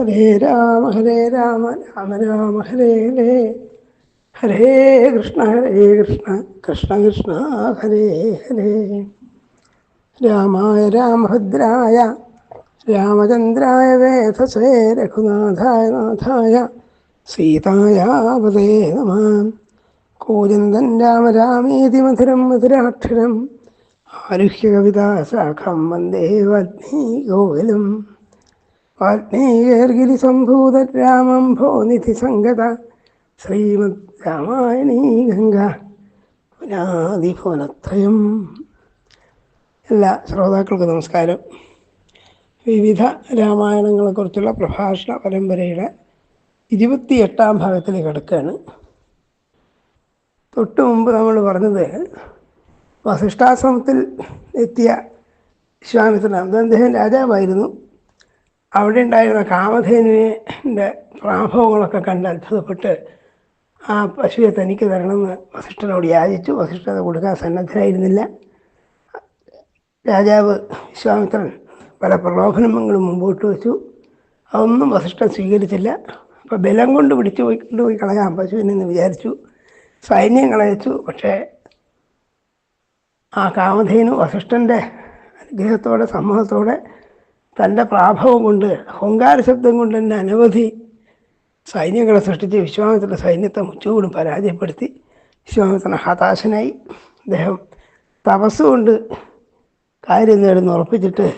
ഹരേ രാമ ഹരേ രാമ രാമ രാമ ഹരേ ഹരേ. ഹരേ കൃഷ്ണ ഹരേ കൃഷ്ണ കൃഷ്ണ കൃഷ്ണ ഹരേ ഹരേ. രാമായ രാമഭദ്രായ രാമചന്ദ്രായ വേധസേ രഘുനാഥായ നാഥായ സീതായാവതേ നമ. കൂജന്തൻ രാമ രാമേതി മധുരം മധുരാക്ഷരം ആരുഹ്യ കവിതാ ശാഖം വന്ദേ വാൽമീകോവിലും വാൽമീകേർഗിരി സംഭൂത രാമം ഭോനിധി സംഗത. ശ്രീമദ് രാമായണീ ഗംഗ. പുനാദിഭുവനത്രയം എല്ലാ ശ്രോതാക്കൾക്കും നമസ്കാരം. വിവിധ രാമായണങ്ങളെക്കുറിച്ചുള്ള പ്രഭാഷണ പരമ്പരയുടെ ഇരുപത്തിയെട്ടാം ഭാഗത്തിലേക്ക് കിടക്കുകയാണ് തൊട്ട് മുമ്പ് നമ്മൾ പറഞ്ഞത് വസിഷ്ഠാശ്രമത്തിൽ എത്തിയ വിശ്വാമിത്രൻ അത് അദ്ദേഹം രാജാവായിരുന്നു. അവിടെ ഉണ്ടായിരുന്ന കാമധേനുവിന്റെ പ്രാഭവങ്ങളൊക്കെ കണ്ട് അത്ഭുതപ്പെട്ട് ആ പശുവെ തനിക്ക് തരണമെന്ന് വസിഷ്ഠനോട് യാചിച്ചു. വസിഷ്ഠത കൊടുക്കാൻ സന്നദ്ധരായിരുന്നില്ല രാജാവ് വിശ്വാമിത്രൻ പല പ്രലോഭനങ്ങളും മുമ്പോട്ട് വെച്ചു. അതൊന്നും വസിഷ്ഠൻ സ്വീകരിച്ചില്ല. അപ്പോൾ ബലം കൊണ്ട് പിടിച്ചു പോയി കൊണ്ടുപോയി കളയാം പശുവിനെന്ന് വിചാരിച്ചു. സൈന്യം കളയച്ചു. പക്ഷേ ആ കാമധേനു വസിഷ്ഠന്റെ അനുഗ്രഹത്തോടെ സമ്മതത്തോടെ തന്റെ പ്രാഭവം കൊണ്ട് ഹുങ്കാര ശബ്ദം കൊണ്ട് തന്നെ അനവധി സൈന്യങ്ങളെ സൃഷ്ടിച്ച് വിശ്വാമിത്രന്റെ സൈന്യത്തെ മുച്ചുകൂടും പരാജയപ്പെടുത്തി. വിശ്വാമിത്രൻ ഹതാശനായി. അദ്ദേഹം തപസ് കൊണ്ട് കാര്യം നേടുന്ന ഉറപ്പിച്ചിട്ട്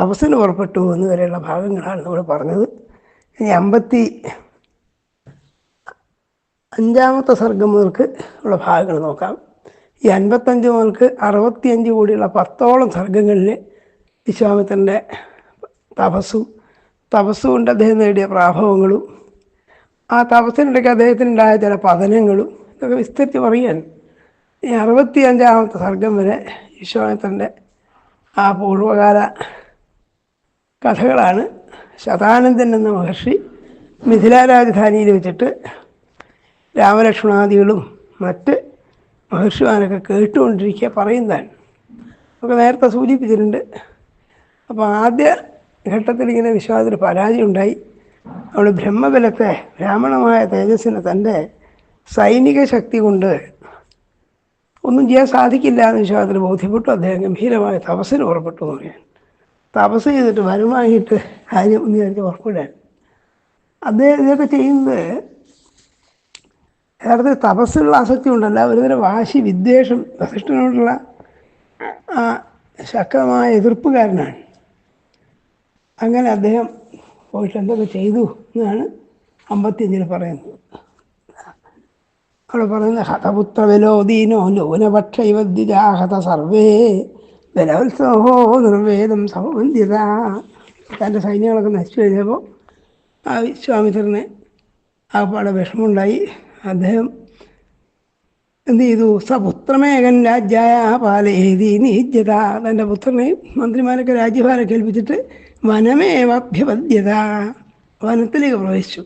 തപസ്സിന് പുറപ്പെട്ടു എന്ന് വരെയുള്ള ഭാഗങ്ങളാണ് നമ്മൾ പറഞ്ഞത്. ഇനി അമ്പത്തി അഞ്ചാമത്തെ സർഗം മുതൽക്ക് ഉള്ള ഭാഗങ്ങൾ നോക്കാം. ഈ അൻപത്തഞ്ച് മുതൽക്ക് അറുപത്തിയഞ്ച് കൂടിയുള്ള പത്തോളം സർഗങ്ങളിൽ വിശ്വാമിത്രന്റെ തപസ്സും. തപസ്സുകൊണ്ട് അദ്ദേഹം നേടിയ പ്രാഭവങ്ങളും ആ തപസ്സിനിടയ്ക്ക് അദ്ദേഹത്തിനുണ്ടായ ചില പതനങ്ങളും ഇതൊക്കെ വിസ്തരിച്ച് പറയാൻ ഈ അറുപത്തി അഞ്ചാമത്തെ സർഗം വരെ വിശ്വാമിത്രന്റെ ആ പൂർവകാല കഥകളാണ്. ശതാനന്ദൻ എന്ന മഹർഷി മിഥില രാജധാനിയിൽ വെച്ചിട്ട് രാമലക്ഷ്മണാദികളും മറ്റ് മഹർഷിമാരൊക്കെ കേട്ടുകൊണ്ടിരിക്കുക പറയുന്നതാണ്. ഒക്കെ നേരത്തെ സൂചിപ്പിച്ചിട്ടുണ്ട്. അപ്പോൾ ആദ്യ ഘട്ടത്തിൽ ഇങ്ങനെ വിശ്വാസത്തിൽ പരാജയം ഉണ്ടായി അവൾ ബ്രഹ്മബലത്തെ ബ്രാഹ്മണമായ തേജസ്സിനെ തന്റെ സൈനിക ശക്തി കൊണ്ട് ഒന്നും ചെയ്യാൻ സാധിക്കില്ല എന്ന് വിശ്വാസത്തിൽ ബോധ്യപ്പെട്ടു. അദ്ദേഹം ഗംഭീരമായ തപസ്സിന് പുറപ്പെട്ടു എന്ന് പറയാൻ. തപസ് ചെയ്തിട്ട് വരമായിട്ട് കാര്യം ഒന്ന് വിചാരിച്ച് പുറപ്പെടാൻ. അദ്ദേഹം ഇതൊക്കെ ചെയ്യുന്നത് യഥാർത്ഥത്തിൽ തപസ്സിലുള്ള ആസക്തി ഉണ്ടല്ല ഒരുതരം വാശി വിദ്വേഷം വസിഷ്ഠനോടുള്ള ശക്തമായ എതിർപ്പുകാരനാണ്. അങ്ങനെ അദ്ദേഹം പോയിട്ട് എന്തൊക്കെ ചെയ്തു എന്നാണ് അമ്പത്തിയഞ്ചിൽ പറയുന്നത്. അവിടെ പറയുന്നത് ഹതപുത്ര വിലോദീനോ ലോനപക്ഷൈവദ്വിജാഹത സർവേ ബലോത്സവോ നിർവേദം സമബന്ധിത തന്റെ സൈന്യങ്ങളൊക്കെ നശിച്ചു കഴിഞ്ഞപ്പോൾ ആ വിശ്വാമിത്രനെ ആ പാടെ വിഷമമുണ്ടായി. അദ്ദേഹം എന്ത് ചെയ്തു? സപുത്രമേകൻ രാജ്യായ പാലേതി നീജ്യത. തന്റെ പുത്രനെയും മന്ത്രിമാരൊക്കെ രാജ്യഭാരം ഏൽപ്പിച്ചിട്ട് വനമേവഭ്യപദ്യത വനത്തിലേക്ക് പ്രവേശിച്ചു.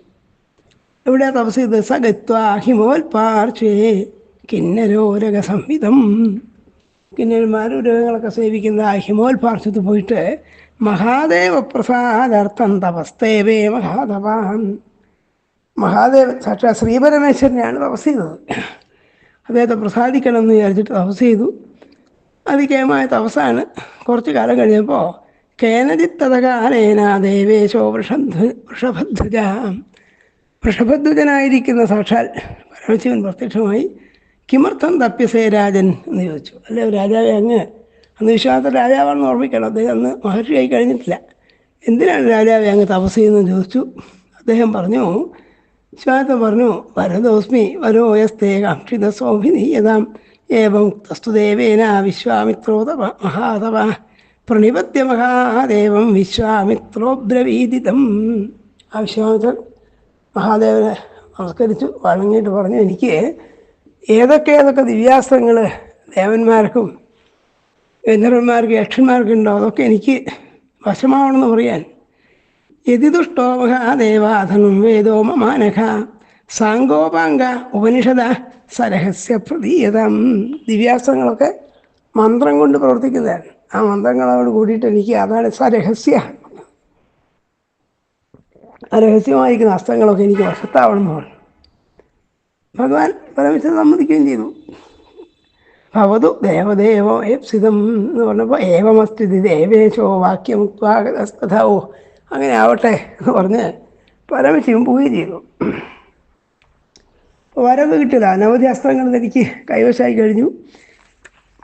എവിടെ തപസ് ചെയ്ത് സഗത്വ ഹിമോൽപാർശ്വേ കിന്നരോരക സംഹിതം കിന്നരന്മാർ ഉരകങ്ങളൊക്കെ സേവിക്കുന്ന ഹിമോൽപാർശ്വത്ത് പോയിട്ട് മഹാദേവ പ്രസാദാർത്ഥം തപസ്തേവേ മഹാതപാൻ മഹാദേവൻ സാക്ഷാ ശ്രീപരമേശ്വരനെയാണ് തപസ് ചെയ്തത് അദ്ദേഹത്തെ പ്രസാദിക്കണം എന്ന് വിചാരിച്ചിട്ട് തപസ് ചെയ്തു അതികേമായ തപസ്സാണ് കുറച്ച് കാലം കഴിഞ്ഞപ്പോൾ കേനജിത്തതകാലേന ദേവേശോ വൃഷധ്വ വൃഷഭധ്വജ വൃഷഭധ്വജനായിരിക്കുന്ന സാക്ഷാൽ പരമശിവൻ പ്രത്യക്ഷമായി കിമർത്ഥം തപ്യസേ രാജൻ എന്ന് ചോദിച്ചു. അല്ലേ രാജാവെ അങ്ങ് അന്ന് വിശ്വാസ രാജാവാണെന്ന് ഓർമ്മിക്കണം. അദ്ദേഹം അന്ന് മഹർഷിയായി കഴിഞ്ഞിട്ടില്ല. എന്തിനാണ് രാജാവെ അങ്ങ് തപസ് ചെയ്യുന്നതെന്ന് ചോദിച്ചു? അദ്ദേഹം പറഞ്ഞു വിശ്വാസം പറഞ്ഞു വരദോസ്മി വരോയസ്തേ കാക്ഷിത സോഭിനീയതാം ഏവം തസ്തുദേവേന വിശ്വാമിത്രോതപ മഹാതപ പ്രണിപത്യ മഹാദേവം വിശ്വാമിത്രോബ്രവീതിതം ആ വിശ്വാമിത്രൻ മഹാദേവനെ നമസ്കരിച്ചു വഴങ്ങിയിട്ട് പറഞ്ഞു എനിക്ക് ഏതൊക്കെ ഏതൊക്കെ ദിവ്യാസ്ത്രങ്ങൾ ദേവന്മാർക്കും ഗന്ധർവന്മാർക്കും യക്ഷന്മാർക്കും ഉണ്ടോ അതൊക്കെ എനിക്ക് വശമാവണമെന്ന് പറയാൻ. യതിദുഷ്ടോ മഹാദേവാധനം വേദോ മമാനഖ സാങ്കോപാംഗ ഉപനിഷത സരഹസ്യ പ്രതീയതം. ദിവ്യാസ്ത്രങ്ങളൊക്കെ മന്ത്രം കൊണ്ട് പ്രവർത്തിക്കുന്നതാണ്. ആ മന്ത്രങ്ങളോട് കൂടിയിട്ട് എനിക്ക് അതാണ് അരഹസ്യമായിരിക്കുന്ന രഹസ്യമായിരിക്കുന്ന അസ്ത്രങ്ങളൊക്കെ എനിക്ക് വശത്താവണം എന്ന് പറഞ്ഞു. ഭഗവാൻ പരമേശ്വരൻ സമ്മതിക്കുകയും ചെയ്തു. ഭവതു ദേവദേവോ ഏപ്സിതം എന്ന് പറഞ്ഞപ്പോൾ ഏവമസ്തി ദേവേശോ വാക്യമുക്താഗതസ്തഥാവോ അങ്ങനെ ആവട്ടെ എന്ന് പറഞ്ഞ് പരമശിവൻ പോവുകയും ചെയ്തു. വരവ് കിട്ടില്ല അനവധി അസ്ത്രങ്ങൾ എനിക്ക് കൈവശമായി കഴിഞ്ഞു.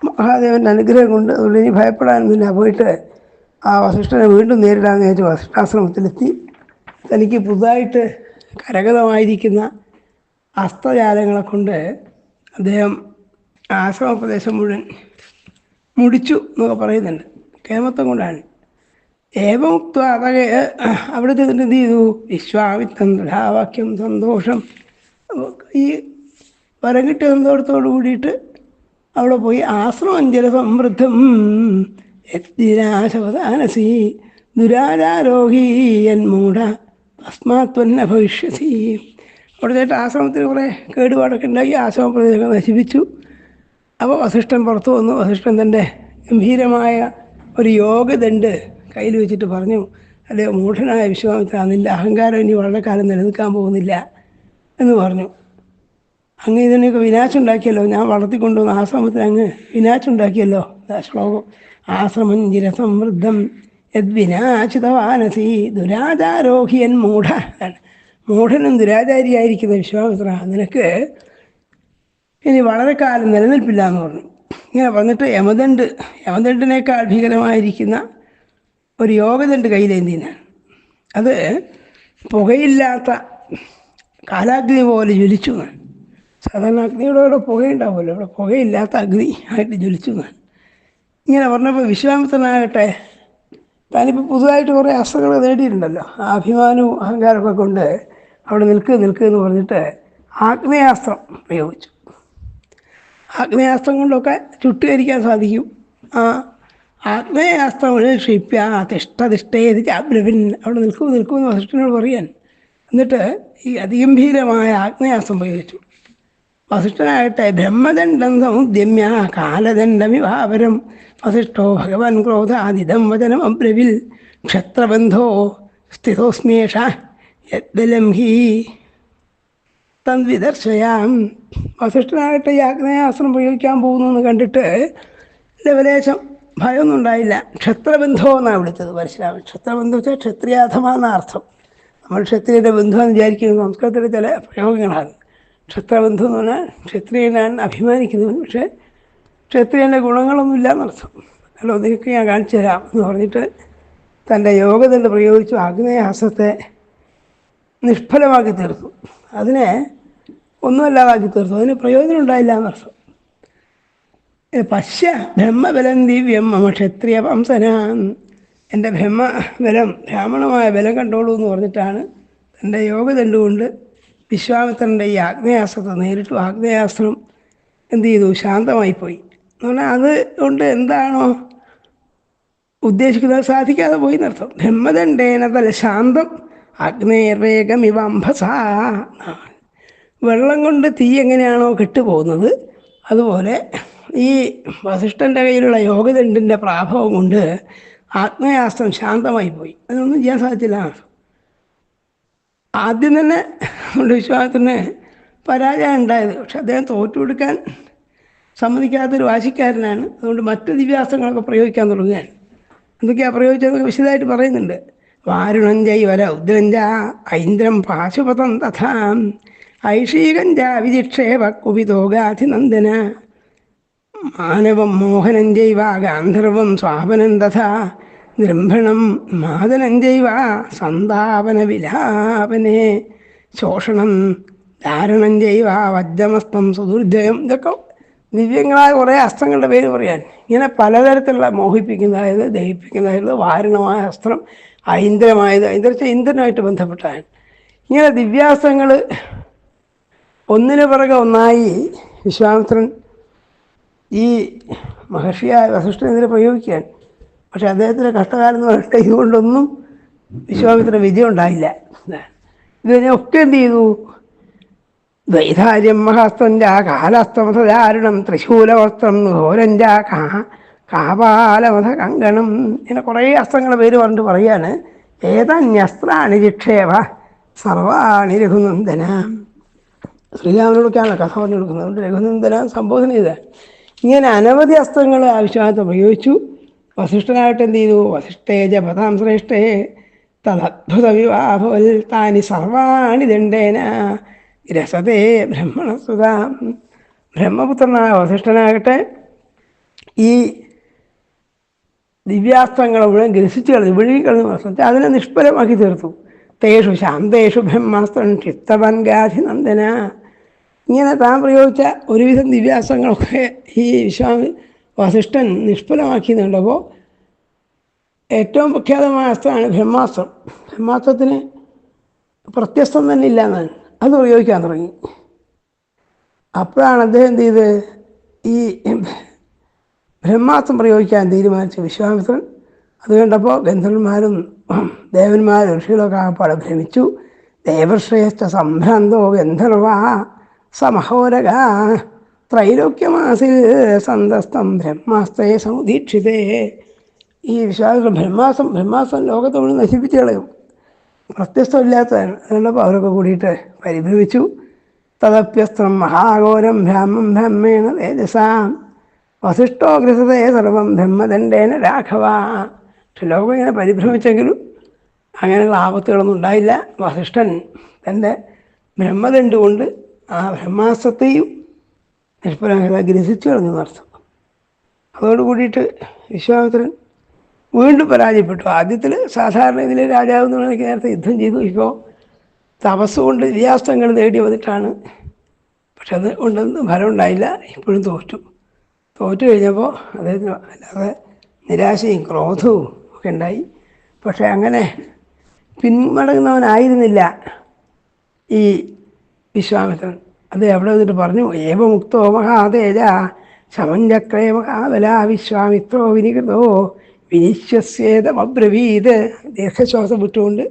മഹാദേവന്റെ അനുഗ്രഹം കൊണ്ട് അതുകൊണ്ട് ഇനി ഭയപ്പെടാനൊന്നുമില്ല പോയിട്ട് ആ വസിഷ്ഠനെ വീണ്ടും നേരിടാമെന്ന് വിചാരിച്ചു വസിഷ്ഠാശ്രമത്തിലെത്തി. തനിക്ക് പുതുതായിട്ട് കരകതമായിരിക്കുന്ന അസ്ത്രജാലങ്ങളെ കൊണ്ട് അദ്ദേഹം ആശ്രമപ്രദേശം മുഴുവൻ മുടിച്ചു എന്നൊക്കെ പറയുന്നുണ്ട്. കേമത്വം കൊണ്ടാണ്. ഏവമുക്ത അതൊക്കെ അവിടുത്തെ എന്ത് ചെയ്തു? വിശ്വാമിത്വം ദൃഢാവാക്യം സന്തോഷം. ഈ വരം കിട്ടിയ സന്തോഷത്തോടു കൂടിയിട്ട് അവിടെ പോയി ആശ്രമം ജലസമൃദ്ധം എത്തിരാശവദാനസി ദുരാചാരോഹി എന്മൂഢ തസ്മാത്വന്ന ഭവിഷ്യസി. അവിടെ ചേട്ടൻ ആശ്രമത്തിൽ കുറേ കേടുപാടൊക്കെ ഉണ്ടാക്കി ആശ്രമ പ്രദേശമൊക്കെ നശിപ്പിച്ചു. അപ്പോൾ വസിഷ്ഠൻ പുറത്തു വന്നു. വസിഷ്ഠൻ തന്റെ ഗംഭീരമായ ഒരു യോഗദണ്ട് കയ്യിൽ വെച്ചിട്ട് പറഞ്ഞു അല്ലേ മൂഢനായ വിശ്വാമിത്ര നിന്റെ അഹങ്കാരം ഇനി വളരെ കാലം നിലനിൽക്കാൻ പോകുന്നില്ല എന്ന് പറഞ്ഞു. അങ്ങ് ഇതിനൊക്കെ വിനാശം ഉണ്ടാക്കിയല്ലോ ഞാൻ വളർത്തിക്കൊണ്ടുവന്ന ആശ്രമത്തിന് അങ്ങ് വിനാശം ഉണ്ടാക്കിയല്ലോ ശ്ലോകം. ആശ്രമം ചിരസമൃദ്ധം യദ്വിനാശിതവാനസി ദുരാചാരോഹിയൻ മൂഢ. മൂഢനും ദുരാചാരിയായിരിക്കുന്ന വിശ്വാമിത്ര നിനക്ക് ഇനി വളരെ കാലം നിലനിൽപ്പില്ല എന്ന് പറഞ്ഞു. ഇങ്ങനെ വന്നിട്ട് യമദണ്ട് യമദണ്ടിനേക്കാൾ ഭീകരമായിരിക്കുന്ന ഒരു യോഗദണ്ട് കയ്യിലേന്തിനാണ് അത് പുകയില്ലാത്ത കാലാഗ്നി പോലെ ജ്വലിച്ചു എന്നാണ് സാധാരണ അഗ്നിയുടെ അവിടെ പുകയുണ്ടാവുമല്ലോ. അവിടെ പുകയില്ലാത്ത അഗ്നി ആയിട്ട് ജ്വലിച്ചു ഇങ്ങനെ പറഞ്ഞപ്പോൾ വിശ്വാമിത്രനാകട്ടെ താനിപ്പോൾ പുതുതായിട്ട് കുറേ അസ്ത്രങ്ങൾ നേടിയിട്ടുണ്ടല്ലോ. ആ അഭിമാനവും അഹങ്കാരമൊക്കെ കൊണ്ട് അവിടെ നിൽക്കുക നിൽക്കുക എന്ന് പറഞ്ഞിട്ട് ആഗ്നേയാസ്ത്രം പ്രയോഗിച്ചു ആഗ്നേയാസ്ത്രം കൊണ്ടൊക്കെ ചുട്ടുകരിക്കാൻ സാധിക്കും. ആ ആഗ്നേയാസ്ത്രം ക്ഷിപ്യ തിഷ്ടതിഷ്ടേത് ചാബ്രവിൻ അവിടെ നിൽക്കൂ നിൽക്കൂ എന്ന് വസിഷ്ഠനോട് പറയാൻ. എന്നിട്ട് ഈ അതിഗംഭീരമായ ആഗ്നേയാസ്ത്രം പ്രയോഗിച്ചു വസിഷ്ഠനാകട്ടെ ബ്രഹ്മദണ്ഡം സമുദ്യമ്യ കാലദണ്ഡമിവാപരം. വസിഷ്ഠോ ഭഗവൻ ക്രോധാദിതം വചനം അബ്രവിൽ. ക്ഷത്രബന്ധോ സ്ഥിതോസ്മേഷ യദ്ബലം ഹി. തദ്വിദർശയാം. വസിഷ്ഠനാകട്ടെ ഈ ആഗ്നേയാസ്ത്രം പ്രയോഗിക്കാൻ പോകുന്നു എന്ന് കണ്ടിട്ട് ലവലേശം ഭയമൊന്നും ഉണ്ടായില്ല ക്ഷത്രബന്ധോ എന്നാണ് വിളിച്ചത് പരശുരാമൻ. ക്ഷത്രബന്ധു വെച്ചാൽ ക്ഷത്രിയാഥമാണെന്ന അർത്ഥം നമ്മൾ ക്ഷത്രിയുടെ ബന്ധു എന്ന് വിചാരിക്കുന്നത് സംസ്കൃതത്തിലെ ചില പ്രയോഗങ്ങളാണ്. ക്ഷത്രബന്ധു എന്ന് പറഞ്ഞാൽ ക്ഷത്രിയനാൻ അഭിമാനിക്കുന്നവൻ പക്ഷേ ക്ഷത്രിയന്റെ ഗുണങ്ങളൊന്നുമില്ല എന്നർത്ഥം അല്ലോ നിങ്ങൾക്ക് ഞാൻ കാണിച്ചു തരാം എന്ന് പറഞ്ഞിട്ട് തന്റെ യോഗതണ്ട് പ്രയോഗിച്ചു. അഗ്നേഹാസത്തെ നിഷ്ഫലമാക്കി തീർത്തു. അതിനെ ഒന്നുമല്ലാതാക്കി തീർത്തു. അതിന് പ്രയോജനം ഉണ്ടായില്ല എന്നർത്ഥം പശ്യ ബ്രഹ്മബലം ദിവ്യം മമ ക്ഷത്രിയ വംസന. എന്റെ ബ്രഹ്മബലം ബ്രാഹ്മണമായ ബലം കണ്ടോളൂ എന്ന് പറഞ്ഞിട്ടാണ് തന്റെ യോഗ കണ്ടുകൊണ്ട് വിശ്വാമിത്രന്റെ ഈ ആഗ്നേയാസ്ത്രത്തെ നേരിട്ടു ആഗ്നേയാസ്ത്രം എന്ത് ചെയ്തു? ശാന്തമായി പോയി എന്ന് പറഞ്ഞാൽ അത് കൊണ്ട് എന്താണോ ഉദ്ദേശിക്കുന്നത്? സാധിക്കാതെ പോയി നിർത്തും ബ്രഹ്മദണ്ഡേന തല ശാന്തം അഗ്നേർവേഗം ഇവംഭസ വെള്ളം കൊണ്ട് തീ എങ്ങനെയാണോ കെട്ടുപോകുന്നത് അതുപോലെ ഈ വസിഷ്ഠന്റെ കയ്യിലുള്ള യോഗദണ്ഡിന്റെ പ്രാഭവം കൊണ്ട് ആത്മയാസ്ത്രം ശാന്തമായി പോയി അതൊന്നും ചെയ്യാൻ സാധിച്ചില്ല. ആദ്യം തന്നെ നമ്മുടെ വിശ്വാസത്തിന് പരാജയം ഉണ്ടായത്. പക്ഷെ അദ്ദേഹം തോറ്റു കൊടുക്കാൻ സമ്മതിക്കാത്തൊരു വാശിക്കാരനാണ്. അതുകൊണ്ട് മറ്റ് ദിവ്യാസങ്ങളൊക്കെ പ്രയോഗിക്കാൻ തുടങ്ങുകയാണ്. എന്തൊക്കെയാണ് പ്രയോഗിച്ചതെന്നൊക്കെ വിശദമായിട്ട് പറയുന്നുണ്ട്. വാരുണം ജൈവര ഉദ്രഞ്ച ഐന്ദ്രം പാശുപതം തഥാ ഐഷീകഞ്ച വിധിക്ഷേപ കുപിതോഗാധിനന്ദന മാനവം മോഹനം ജൈവ ഗാന്ധർവം സ്വാപനം തഥാ നൃംഭണം മാതനം ജൈവ സന്താപന വിലാപനെ. ശോഷണം ധാരണം ചെയ്യുക വജ്രമസ്തം സുദുർജയം. ഇതൊക്കെ ദിവ്യങ്ങളായ കുറേ അസ്ത്രങ്ങളുടെ പേര് പറയാൻ. ഇങ്ങനെ പലതരത്തിലുള്ള മോഹിപ്പിക്കുന്നതായത് ദഹിപ്പിക്കുന്നതായത് വാരണമായ അസ്ത്രം ഐന്ദ്രമായത് ഐന്ദ്രച്ച ഇന്ദ്രനുമായിട്ട് ബന്ധപ്പെട്ടാണ്. ഇങ്ങനെ ദിവ്യാസ്ത്രങ്ങൾ ഒന്നിനു പിറകെ ഒന്നായി വിശ്വാമിത്രൻ ഈ മഹർഷിയായ വസിഷ്ഠനെതിരെ പ്രയോഗിക്കാൻ പക്ഷെ അദ്ദേഹത്തിന്റെ കഷ്ടകാലം എന്ന് പറഞ്ഞിട്ട് ഇതുകൊണ്ടൊന്നും വിശ്വാമിത്ര വിജയം ഉണ്ടായില്ല ഇതിനെയൊക്കെ എന്ത് ചെയ്തു? ദ്വൈധാര്യം മഹാസ്തന്റെ ആ കാലസ്തമധാരണം തൃശൂലവസ്ത്രം ഘോരന്റെ ആ കാ കാപാലമഥ കങ്കണം ഇങ്ങനെ കുറേ അസ്ത്രങ്ങളുടെ പേര് പറഞ്ഞിട്ട് പറയാണ്. ഏതന്യസ്ത്രാണി നിക്ഷേപ സർവാണി രഘുനന്ദന. ശ്രീരാമനോടൊക്കെയാണ് കഥ പറഞ്ഞു കൊടുക്കുന്നത് അതുകൊണ്ട് രഘുനന്ദന സംബോധന ചെയ്ത ഇങ്ങനെ അനവധി അസ്ത്രങ്ങൾ ആവശ്യമായിട്ട് പ്രയോഗിച്ചു വസിഷ്ഠനായിട്ട് എന്ത് ചെയ്തു? വസിഷ്ഠേ ജപതാം ശ്രേഷ്ഠേ തദ്ഭുത വിവാഹോൽ താനി സർവാണി ദണ്ഡേന രസതേ ബ്രഹ്മണസുതാം. ബ്രഹ്മപുത്രനായ വസിഷ്ഠനാകട്ടെ ഈ ദിവ്യാസ്ത്രങ്ങളെ മുഴുവൻ ഗ്രസിച്ചു കളഞ്ഞു വിഴുകിക്കളഞ്ഞു വസ്ത്രത്തെ അതിനെ നിഷ്ഫലമാക്കി തീർത്തു. തേഷു ശാന്തേഷു ബ്രഹ്മാസ്ത്രം ക്ഷിത്തവൻ ഗാധി നന്ദന ഇങ്ങനെ താൻ പ്രയോഗിച്ച ഒരുവിധം ദിവ്യാസ്ത്രങ്ങളൊക്കെ ഈ വിശ്വാമി വസിഷ്ഠൻ നിഷ്ഫലമാക്കി നീണ്ടപ്പോൾ ഏറ്റവും പ്രഖ്യാതമായ അസ്ത്രമാണ് ബ്രഹ്മാസ്ത്രം. ബ്രഹ്മാസ്ത്രത്തിന് പ്രത്യസ്തം തന്നെ ഇല്ല എന്നാണ് അത് പ്രയോഗിക്കാൻ തുടങ്ങി. അപ്പോഴാണ് അദ്ദേഹം എന്ത് ചെയ്ത്? ഈ ബ്രഹ്മാസ്ത്രം പ്രയോഗിക്കാൻ തീരുമാനിച്ച വിശ്വാമിത്രൻ അത് കണ്ടപ്പോൾ ഗന്ധർവന്മാരും ദേവന്മാരും ഋഷികളൊക്കെ ആകപ്പാടെ ഭ്രമിച്ചു. ദേവശ്രേഷ്ഠ സംഭ്രാന്തോ ഗന്ധർവാ സമഹോരക ത്രൈലോക്യമാസിൽ സന്തസ്തം ബ്രഹ്മാസ്ത്രയെ സമുദീക്ഷിതേ. ഈ വിശ്വാസം ബ്രഹ്മാസം ബ്രഹ്മാസം ലോകത്തെ മുഴുവൻ നശിപ്പിച്ചു കളയും. പ്രത്യസ്തമില്ലാത്തതാണ് അതുകൊണ്ടപ്പോൾ അവരൊക്കെ കൂടിയിട്ട് പരിഭ്രമിച്ചു. തദപ്യസ്ത്രം മഹാഘോരം ബ്രാഹ്മം ബ്രഹ്മേണ തേജസാം. വസിഷ്ഠോ ഗ്രസതേ സർവം ബ്രഹ്മദണ്ഡേന രാഘവ. ലോകം ഇങ്ങനെ പരിഭ്രമിച്ചെങ്കിലും അങ്ങനെയുള്ള ആപത്തുകളൊന്നും ഉണ്ടായില്ല. വസിഷ്ഠൻ തന്റെ ബ്രഹ്മദണ്ഡ് കൊണ്ട് ആ ബ്രഹ്മാസ്ത്രത്തെയും നിഷ്ഫലമാക്കി ഗ്രസിച്ചു കളഞ്ഞു നടത്തും. അതോട് കൂടിയിട്ട് വിശ്വാമിത്രൻ വീണ്ടും പരാജയപ്പെട്ടു. ആദ്യത്തിൽ സാധാരണ ഇതിൽ രാജാവ് എന്ന് പറഞ്ഞാൽ നേരത്തെ യുദ്ധം ചെയ്തു. ഇപ്പോൾ തപസ്സുകൊണ്ട് വിദ്യാസ്തങ്ങൾ നേടി വന്നിട്ടാണ്. പക്ഷെ അത് ഉണ്ടെന്ന് ഫലം ഉണ്ടായില്ല. ഇപ്പോഴും തോറ്റു. തോറ്റു കഴിഞ്ഞപ്പോൾ അദ്ദേഹത്തിന് അല്ലാതെ നിരാശയും ക്രോധവും ഒക്കെ ഉണ്ടായി. പക്ഷെ അങ്ങനെ പിന്മടങ്ങുന്നവനായിരുന്നില്ല ഈ വിശ്വാമിത്രൻ. അത് എവിടെ വന്നിട്ട് പറഞ്ഞു? ഏവമുക്തോ മഹാതേജ ശമഞ്ചക്രേ മഹാബല വിശ്വാമിത്രോ വിനികൃതോ വിനിശ്വസ്യേതമബ്രവീത്. ദീർഘശ്വാസം വിട്ടുകൊണ്ട്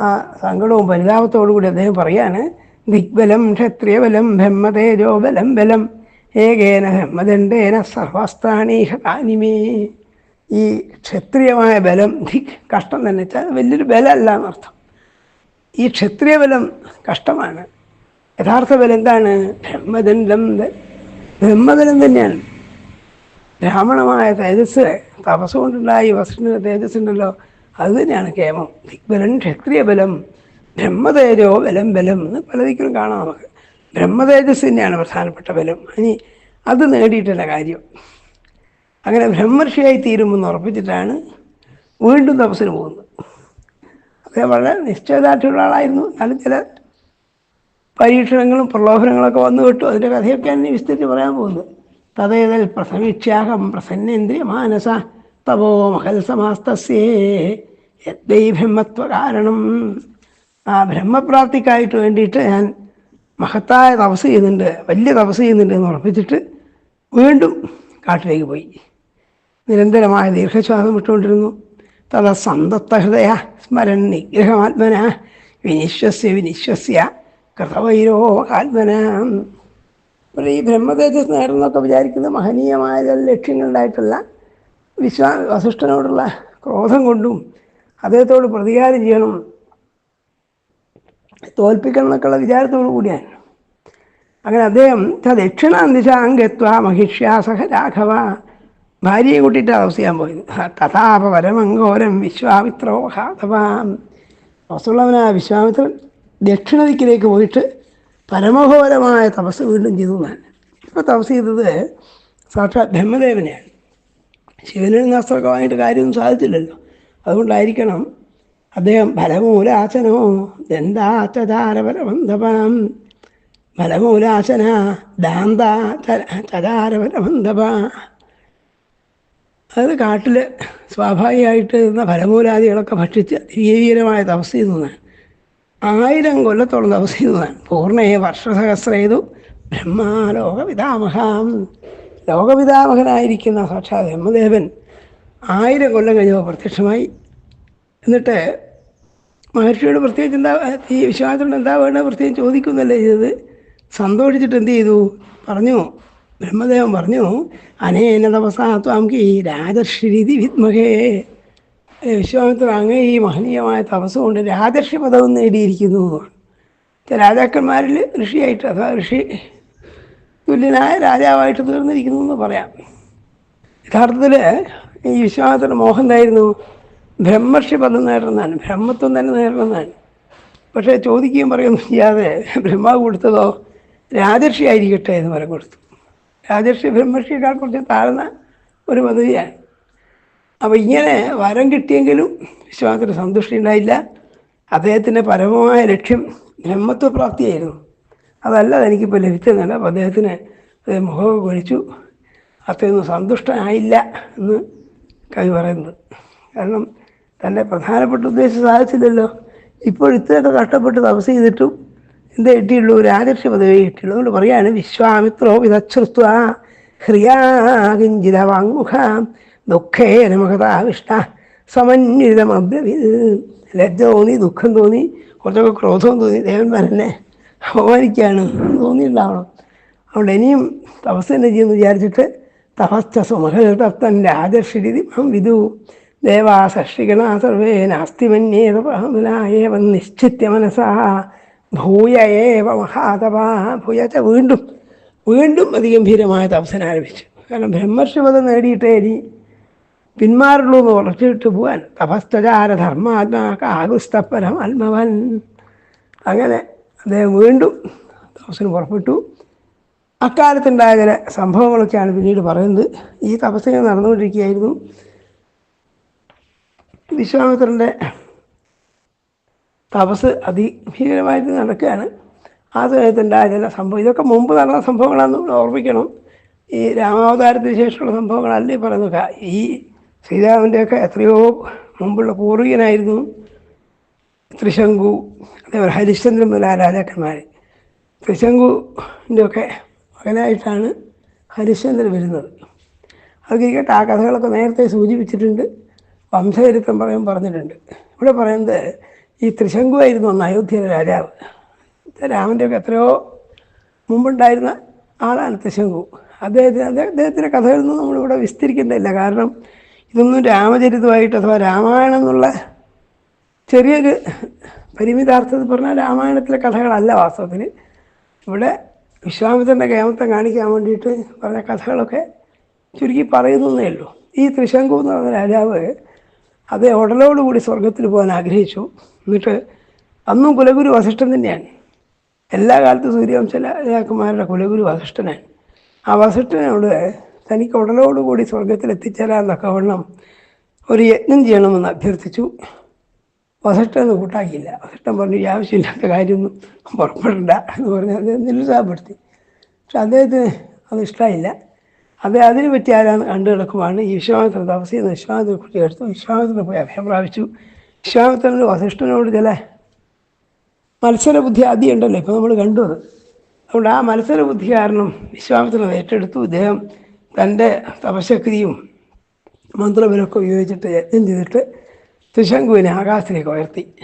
ആ സങ്കടവും പരിതാപത്തോടു കൂടി അദ്ദേഹം പറയാണ് ദിഗ്ബലം ക്ഷത്രിയബലം ബ്രഹ്മതേജോ ബലം ബലം ഏകേന ബ്രഹ്മദണ്ഡേന ഹതാനിമേ ഈ ക്ഷത്രിയമായ ബലം ധിക് കഷ്ടം തന്നെ വെച്ചാൽ വലിയൊരു ബലമല്ല എന്നർത്ഥം. ഈ ക്ഷത്രിയ ബലം കഷ്ടമാണ്. യഥാർത്ഥ ബലം എന്താണ്? ബ്രഹ്മബലം തന്നെയാണ്. ബ്രാഹ്മണമായ തേജസ് തപസ് കൊണ്ടുണ്ടായി വസിഷ്ഠ തേജസ് ഉണ്ടല്ലോ അത് തന്നെയാണ് കേമം. ദിഗ്ബലം ക്ഷത്രിയ ബലം ബ്രഹ്മതേജോ ബലം ബലം എന്ന് പലതിക്കലും കാണാം നമുക്ക്. ബ്രഹ്മതേജസ് തന്നെയാണ് പ്രധാനപ്പെട്ട ബലം. ഇനി അത് നേടിയിട്ടല്ല കാര്യം. അങ്ങനെ ബ്രഹ്മർഷിയായി തീരുമെന്ന് ഉറപ്പിച്ചിട്ടാണ് വീണ്ടും തപസ്സിന് പോകുന്നത്. അദ്ദേഹം വളരെ നിശ്ചയദാർഢ്യമുള്ള ആളായിരുന്നു. എന്നാലും ചില പരീക്ഷണങ്ങളും പ്രലോഭനങ്ങളൊക്കെ വന്നു കിട്ടും. അതിന്റെ കഥയൊക്കെയാണ് ഇനി വിസ്തരിച്ച് പറയാൻ പോകുന്നത് തതേതൽ പ്രസമീക്ഷാഹം പ്രസന്നേന്ദ്രിയ മാനസ തപോ മഹൽ സമാസ്തസ്യേ. യദ്വൈ ബ്രഹ്മത്വ കാരണം ആ ബ്രഹ്മപ്രാപ്തിക്കായിട്ട് വേണ്ടിയിട്ട് ഞാൻ മഹത്തായ തപസ് ചെയ്യുന്നുണ്ട് വലിയ തപസ് ചെയ്യുന്നുണ്ട് എന്ന് ഉറപ്പിച്ചിട്ട് വീണ്ടും കാട്ടിലേക്ക് പോയി. നിരന്തരമായ ദീർഘശ്വാസം വിട്ടുകൊണ്ടിരുന്നു. തഥ സന്തത്ത ഹൃദയ സ്മരൻ നിഗ്രഹമാത്മന. വിനിശ്വസ്യ വിനിശ്വസ്യ. കൃതവൈരോ ആത്മന അപ്പോൾ ഈ ബ്രഹ്മതേജസ് നേടുന്നൊക്കെ വിചാരിക്കുന്ന മഹനീയമായ ലക്ഷ്യങ്ങളുണ്ടായിട്ടുള്ള വിശ്വാ വസിഷ്ഠനോടുള്ള ക്രോധം കൊണ്ടും അദ്ദേഹത്തോട് പ്രതികാരം ചെയ്യണം തോൽപ്പിക്കണം എന്നൊക്കെയുള്ള വിചാരത്തോടു കൂടിയാണ്. അങ്ങനെ അദ്ദേഹം ദക്ഷിണാന്തിശാംഗത്വ മഹിഷ്യാസഹ രാഘവ ഭാര്യയെ കൂട്ടിയിട്ട് താമസിക്കാൻ പോയത്. തഥാപ പരമങ്കോരം വിശ്വാമിത്രോ ഹാതവാം വസ്തുള്ളവനായ വിശ്വാമിത്രൻ. ദക്ഷിണ ദിക്കിലേക്ക് പോയിട്ട് പരമഘോരമായ തപസ് വീണ്ടും ചെയ്തു എന്നാണ്. ഇപ്പോൾ തപസ് ചെയ്തത് സാക്ഷാത് ബ്രഹ്മദേവനെയാണ്. അസ്ത്രമൊക്കെ വാങ്ങിയിട്ട് കാര്യമൊന്നും സാധിച്ചില്ലല്ലോ. അതുകൊണ്ടായിരിക്കണം അദ്ദേഹം ഫലമൂലാസനോ ദന്താചാരപരബന്ധപാം ഫലമൂലാസന ദാന്ത ചതാരപരബന്ധപ അത് കാട്ടിൽ സ്വാഭാവികമായിട്ട് നിന്ന ഫലമൂലാദികളൊക്കെ ഭക്ഷിച്ച് അതിവീരമായ തപസ് ചെയ്തതാണ് ആയിരം കൊല്ലത്തോളം തപസ് ചെയ്തതാണ് പൂർണയെ വർഷസഹസ്രേതു ബ്രഹ്മാലോകപിതാമഹാം ലോകപിതാമഹനായിരിക്കുന്ന സാക്ഷാത് ബ്രഹ്മദേവൻ ആയിരം കൊല്ലം കഴിഞ്ഞപ്പോൾ പ്രത്യക്ഷമായി. എന്നിട്ട് മഹർഷിയോട് പ്രത്യേകിച്ച് എന്താ ഈ വിശ്വാസത്തോട് എന്താ വേണ്ടത് പ്രത്യേകം ചോദിക്കുന്നല്ലേ ചെയ്തത്? സന്തോഷിച്ചിട്ട് എന്ത് ചെയ്തു? പറഞ്ഞു ബ്രഹ്മദേവൻ പറഞ്ഞു അനേന തപസാത്വാം കി രാജർഷിരിതി വിദ്മഹേ. ഏ, വിശ്വാമിത്രൻ അങ്ങേ ഈ മഹനീയമായ തപസ് കൊണ്ട് രാജർഷി പദവും നേടിയിരിക്കുന്നു എന്നാണ്. രാജാക്കന്മാരിൽ ഋഷിയായിട്ട് അഥവാ ഋഷി തുല്യനായ രാജാവായിട്ട് തീർന്നിരിക്കുന്നു എന്ന് പറയാം. യഥാർത്ഥത്തിൽ ഈ വിശ്വാമിത്രന്റെ മോഹം എന്തായിരുന്നു ബ്രഹ്മർഷി പദം നേടണമെന്നാണ് ബ്രഹ്മത്വം തന്നെ നേടണമെന്നാണ് പക്ഷേ ചോദിക്കുകയും പറയുകയും ചെയ്യാതെ ബ്രഹ്മാവ് കൊടുത്തതോ രാജർഷി ആയിരിക്കട്ടെ എന്ന് പറഞ്ഞു കൊടുത്തു. രാജർഷി ബ്രഹ്മർഷിയേക്കാൾ കുറച്ച് താഴ്ന്ന ഒരു പദവിയാണ്. അപ്പോൾ ഇങ്ങനെ വരം കിട്ടിയെങ്കിലും വിശ്വാസത്തിന് സന്തുഷ്ടി ഉണ്ടായില്ല. അദ്ദേഹത്തിന്റെ പരമമായ ലക്ഷ്യം ബ്രഹ്മത്വപ്രാപ്തിയായിരുന്നു അതല്ല എനിക്കിപ്പോൾ ലഭിച്ചതല്ല അപ്പോൾ അദ്ദേഹത്തിന് മുഖമൊക്കെ കൊഴിച്ചു. അത്രയൊന്നും സന്തുഷ്ടനായില്ല എന്ന് കവി പറയുന്നത്. കാരണം തന്റെ പ്രധാനപ്പെട്ട ഉദ്ദേശം സാധിച്ചില്ലല്ലോ. ഇപ്പോൾ ഇത്രയൊക്കെ കഷ്ടപ്പെട്ട് തപസ് ചെയ്തിട്ടും എന്തേ കിട്ടിയുള്ളൂ? രാജർഷി പദവി കിട്ടിയുള്ളൂ. അതുകൊണ്ട് പറയാണ് വിശ്വാമിത്രോ വിധശ്രുത്വ ഹ്രിയാകിഞ്ചിത വാങ്മുഖ ദുഃഖേന മഹതാവിഷ്ട സമന്വിതമബ്രവി. ലജ്ജ തോന്നി ദുഃഖം തോന്നി കുറച്ചൊക്കെ ക്രോധവും തോന്നി. അപമാനിക്കുകയാണ് എന്ന് തോന്നിയിട്ടുണ്ടാവണം. അതുകൊണ്ട് ഇനിയും തപസ് തന്നെ ചെയ്യുമെന്ന് വിചാരിച്ചിട്ട് സുമഹതപ്തൻ രാജർഷിരി മഹം വിദു. ദേവാ സൃഷ്ടിഗണ സർവേ നാസ്തി മന്യേതപഹമുലായേവ നിശ്ചിത്യ മനസാ. ഭൂയ ഏവ മഹാതപ. ഭൂയച്ച വീണ്ടും വീണ്ടും അതിഗംഭീരമായ തപസ്സനാരംഭിച്ചു. കാരണം ബ്രഹ്മർഷിപദം നേടിയിട്ടേ ഇനി പിന്മാറുള്ളൂ എന്ന് ഉറച്ചിട്ട് പോവാൻ. തപസ്തചാര ധർമാത്മാകാകുസ്തപരം ആത്മവൻ അങ്ങനെ അദ്ദേഹം വീണ്ടും തപസ്സിന് പുറപ്പെട്ടു. അക്കാലത്തുണ്ടായ ചില സംഭവങ്ങളൊക്കെയാണ് പിന്നീട് പറയുന്നത്. ഈ തപസ്സിനെ നടന്നുകൊണ്ടിരിക്കുകയായിരുന്നു. വിശ്വാമിത്രന്റെ തപസ് അതിഭീകരമായിട്ട് നടക്കുകയാണ്. ആ സമയത്തുണ്ടായ ചില സംഭവം. ഇതൊക്കെ മുമ്പ് നടന്ന സംഭവങ്ങളാണെന്ന് ഓർമ്മിക്കണം. ഈ രാമാവതാരത്തിന് ശേഷമുള്ള സംഭവങ്ങളല്ലേ പറയുന്നു പറയുന്നത്. ഈ ശ്രീരാമന്റെയൊക്കെ എത്രയോ മുമ്പുള്ള പൂർവികനായിരുന്നു ത്രിശങ്കു അതേപോലെ ഹരിശ്ചന്ദ്രൻ മുതലായ രാജാക്കന്മാർ ത്രിശങ്കുവിന്റെ ഒക്കെ മകനായിട്ടാണ് ഹരിശ്ചന്ദ്രൻ വരുന്നത്. അത് കേട്ട് ആ കഥകളൊക്കെ നേരത്തെ സൂചിപ്പിച്ചിട്ടുണ്ട് വംശചരിത്രം പറയുമ്പോൾ പറഞ്ഞിട്ടുണ്ട്. ഇവിടെ പറയുന്നത് ഈ ത്രിശങ്കു ആയിരുന്നു അന്ന് അയോധ്യയിലെ രാജാവ്. രാമന്റെയൊക്കെ എത്രയോ മുമ്പുണ്ടായിരുന്ന ആളാണ് ത്രിശങ്കു. അദ്ദേഹത്തിന് അദ്ദേഹ- അദ്ദേഹത്തിന്റെ കഥകളൊന്നും നമ്മളിവിടെ വിസ്തരിക്കുന്നില്ല കാരണം ഇതൊന്നും രാമചരിതമായിട്ട് അഥവാ രാമായണം എന്നുള്ള ചെറിയൊരു പരിമിതാർത്ഥത്തിൽ പറഞ്ഞാൽ രാമായണത്തിലെ കഥകളല്ല വാസ്തവത്തിൽ ഇവിടെ വിശ്വാമിത്രന്റെ കേമത്തെ കാണിക്കാൻ വേണ്ടിയിട്ട് പറഞ്ഞ കഥകളൊക്കെ ചുരുക്കി പറയുന്നേ ഉള്ളൂ. ഈ ത്രിശങ്കു എന്ന് പറഞ്ഞ രാജാവ് അത് ഉടലോടുകൂടി സ്വർഗത്തിൽ പോകാൻ ആഗ്രഹിച്ചു. എന്നിട്ട് അന്നും കുലഗുരു വസിഷ്ഠൻ തന്നെയാണ്. എല്ലാ കാലത്തും സൂര്യവംശ രാജാക്കന്മാരുടെ കുലഗുരു വസിഷ്ഠനാണ്. ആ വസിഷ്ഠനോട് തനിക്ക് ഉടനോടുകൂടി സ്വർഗത്തിൽ എത്തിച്ചേരാന്നൊക്കെ വണ്ണം ഒരു യജ്ഞം ചെയ്യണമെന്ന് അഭ്യർത്ഥിച്ചു. വസിഷ്ഠൻ അത് കൂട്ടാക്കിയില്ല. വസിഷ്ഠൻ പറഞ്ഞു ഈ ആവശ്യമില്ലാത്ത കാര്യമൊന്നും പുറപ്പെടണ്ട എന്ന് പറഞ്ഞ് അദ്ദേഹം നിരുത്സാഹപ്പെടുത്തി. പക്ഷെ അദ്ദേഹത്തിന് അത് ഇഷ്ടമായില്ല അദ്ദേഹം അതിനെ പറ്റി ആരാണ് കണ്ടു കിടക്കുവാണ്. ഈ വിശ്വാമിത്ര തപസ്സിൽ നിന്ന് വിശ്വാമിത്ര കുട്ടി എടുത്തു. വിശ്വാമിത്രനെ പോയി അഭയം പ്രാപിച്ചു. വിശ്വാമിത്രന് വസിഷ്ഠനോട് ചില മത്സര ബുദ്ധി ആദ്യം ഉണ്ടല്ലോ. ഇപ്പോൾ നമ്മൾ കണ്ടു അത്. അതുകൊണ്ട് ആ മത്സര ബുദ്ധി കാരണം വിശ്വാമിത്രൻ ഏറ്റെടുത്തു. ഇദ്ദേഹം തന്റെ തപശക്തിയും മന്ത്രബലമൊക്കെ ഉപയോഗിച്ചിട്ട് യജ്ഞം ചെയ്തിട്ട് ത്രിശങ്കുവിനെ ആകാശത്തിലേക്ക് ഉയർത്തി.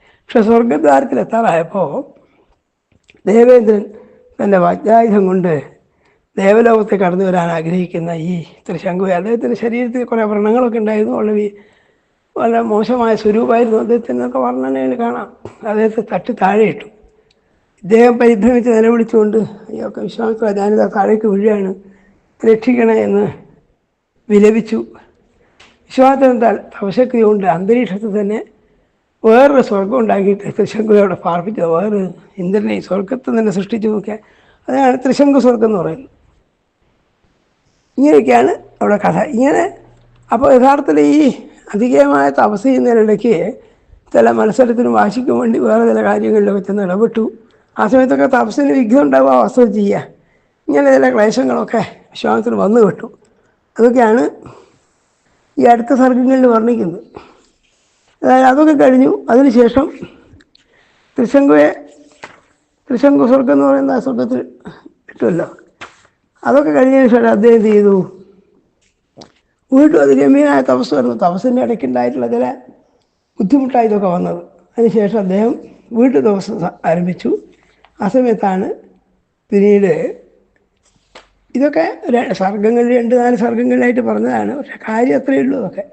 പക്ഷെ സ്വർഗദ്വാരത്തിലെത്താറായപ്പോൾ ദേവേന്ദ്രൻ തന്റെ വജ്രായുധം കൊണ്ട് ദേവലോകത്തെ കടന്നു വരാൻ ആഗ്രഹിക്കുന്ന ഈ ത്രിശങ്കുവെ അദ്ദേഹത്തിന്റെ ശരീരത്തിൽ കുറേ വ്രണങ്ങളൊക്കെ ഉണ്ടായിരുന്നു. വളരെ വളരെ മോശമായ സ്വരൂപമായിരുന്നു അദ്ദേഹത്തിനൊക്കെ വർണനയിൽ കാണാം. അദ്ദേഹത്തെ തട്ടി താഴെയിട്ടു. ഇദ്ദേഹം പരിഭ്രമിച്ച് നിലവിളിച്ചുകൊണ്ട് അയ്യൊക്കെ വിശ്വാമിത്ര ഞാനിതാ താഴേക്ക് വീഴുകയാണ്. രക്ഷിക്കണേ എന്ന് വിലപിച്ചു. വിശ്വാമിത്രൻ തപശക്തി കൊണ്ട് അന്തരീക്ഷത്തിൽ തന്നെ വേറൊരു സ്വർഗം ഉണ്ടാക്കിയിട്ട് ത്രിശങ്കുവിടെ പാർപ്പിച്ചത്. വേറൊരു ഇന്ദ്രനെ ഈ സ്വർഗത്തിൽ തന്നെ സൃഷ്ടിച്ചു നോക്കിയാൽ അതാണ് ത്രിശങ്കു സ്വർഗം എന്ന് പറയുന്നത്. ഇങ്ങനെയൊക്കെയാണ് അവിടെ കഥ. ഇങ്ങനെ അപ്പോൾ യഥാർത്ഥത്തിൽ ഈ അധികമായ തപസ് ചെയ്യുന്നതിനിടയ്ക്ക് ചില മത്സരത്തിനും വാശിക്കും വേണ്ടി വേറെ ചില കാര്യങ്ങളിലൊക്കെ ചെന്ന് ഇടപെട്ടു. ആ സമയത്തൊക്കെ തപസ്സിന് വിഘ്നം ഉണ്ടാവുക അവസ്ഥ ചെയ്യുക. ഇങ്ങനെ ചില ക്ലേശങ്ങളൊക്കെ വിശ്വാസത്തിന് വന്നു കിട്ടും. അതൊക്കെയാണ് ഈ അടുത്ത സർഗങ്ങളിൽ വർണിക്കുന്നത്. അതായത് അതൊക്കെ കഴിഞ്ഞു. അതിനുശേഷം ത്രിശങ്കുവെ ത്രിശങ്കു സ്വർഗം എന്ന് പറയുന്ന ആ സ്വർഗത്തിൽ കിട്ടുമല്ലോ അതൊക്കെ കഴിഞ്ഞതിന് ശേഷം അദ്ദേഹം എന്ത് ചെയ്തു? വീണ്ടും അത് ഗംഭീരമായ തപസ് വരുന്നു. തപസ്സിന്റെ ഇടയ്ക്കുണ്ടായിട്ടുള്ള ചില ബുദ്ധിമുട്ടായി ഇതൊക്കെ വന്നത്. അതിനുശേഷം അദ്ദേഹം വീണ്ടും തപസ് ആരംഭിച്ചു. ആ സമയത്താണ് പിന്നീട് ഇതൊക്കെ സർഗങ്ങൾ രണ്ട് നാല് സർഗങ്ങളിലായിട്ട് പറഞ്ഞതാണ്. പക്ഷെ കാര്യം അത്രയേ ഉള്ളൂ അതൊക്കെ.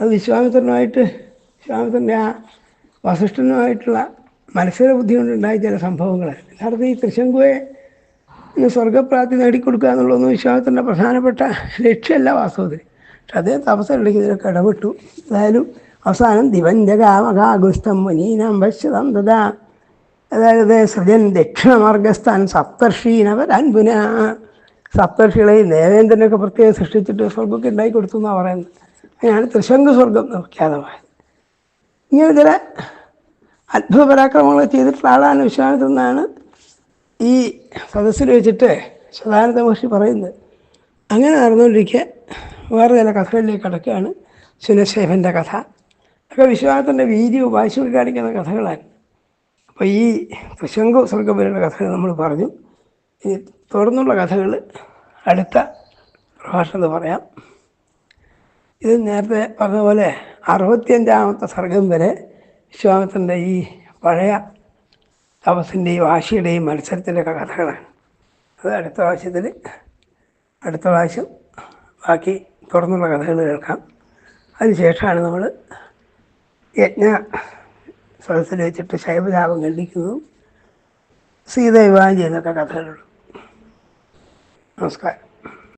അത് വിശ്വാമിത്രനുമായിട്ട് വിശ്വാമിത്രന്റെ ആ വസിഷ്ഠനുമായിട്ടുള്ള മത്സര ബുദ്ധി കൊണ്ടുണ്ടായ ചില സംഭവങ്ങളാണ്. യഥാർത്ഥത്തിൽ ഈ തൃശങ്കുവെ സ്വർഗപ്രാപ്തി നേടിക്കൊടുക്കുക എന്നുള്ളതൊന്നും വിശ്വാമിത്രന്റെ പ്രധാനപ്പെട്ട ലക്ഷ്യമല്ല വാസ്തവത്തിൽ. പക്ഷെ അദ്ദേഹം തപസ്സിലേക്ക് ഇതിലൊക്കെ ഇടപെട്ടു ഏതായാലും അവസാനം ദിവഞ്ചകാമകാഗുസ്തം മുനീനം വശ്യതം തഥാ. അതായത് സൃജൻ ദക്ഷിണമാർഗസ്ഥാൻ സപ്തർഷീനവരാൻ പുന സപ്തർഷികളെയും ദേവേന്ദ്രനൊക്കെ പ്രത്യേകം സൃഷ്ടിച്ചിട്ട് സ്വർഗമൊക്കെ ഉണ്ടാക്കി കൊടുത്തു എന്നാണ് പറയുന്നത്. അങ്ങനെയാണ് തൃശങ്ക സ്വർഗം വിഖ്യാതമായത് ഇങ്ങനെ ചില അത്ഭുത പരാക്രമങ്ങൾ ചെയ്തിട്ടുള്ള ആളാണ് വിശ്വാമിത്രനാണ് ഈ സദസ്സിൽ വെച്ചിട്ട് സദാനന്ദ മഹർഷി പറയുന്നത്. അങ്ങനെ നടന്നുകൊണ്ടിരിക്കെ വേറെ ചില കഥകളിലേക്ക് കടക്കുകയാണ് സുനശേഖന്റെ കഥ. ഒക്കെ വിശ്വാസത്തിന്റെ വീതി ഉപാശി കാണിക്കുന്ന കഥകളാണ്. അപ്പോൾ ഈ തൃശങ്കു സ്വർഗപുരയുടെ കഥകൾ നമ്മൾ പറഞ്ഞു. തുടർന്നുള്ള കഥകൾ അടുത്ത പ്രഭാഷണത്തിൽ പറയാം. ഇത് നേരത്തെ പറഞ്ഞ പോലെ അറുപത്തിയഞ്ചാമത്തെ സർഗം വരെ വിശ്വാമിത്രന്റെ ഈ പഴയ തപസ്സിന്റെയും വാശിയുടെയും മത്സരത്തിന്റെയൊക്കെ കഥകളാണ്. അത് അടുത്ത പ്രാവശ്യത്തിൽ അടുത്ത പ്രാവശ്യം ബാക്കി തുറന്നുള്ള കഥകൾ കേൾക്കാം. അതിനുശേഷമാണ് നമ്മൾ യജ്ഞ സദസ്സിൽ വെച്ചിട്ട് ശൈവലാഭം ഖണ്ഡിക്കുന്നതും സീത വിവാഹം ചെയ്യുന്നൊക്കെ കഥകളുള്ളൂ. നമസ്കാരം.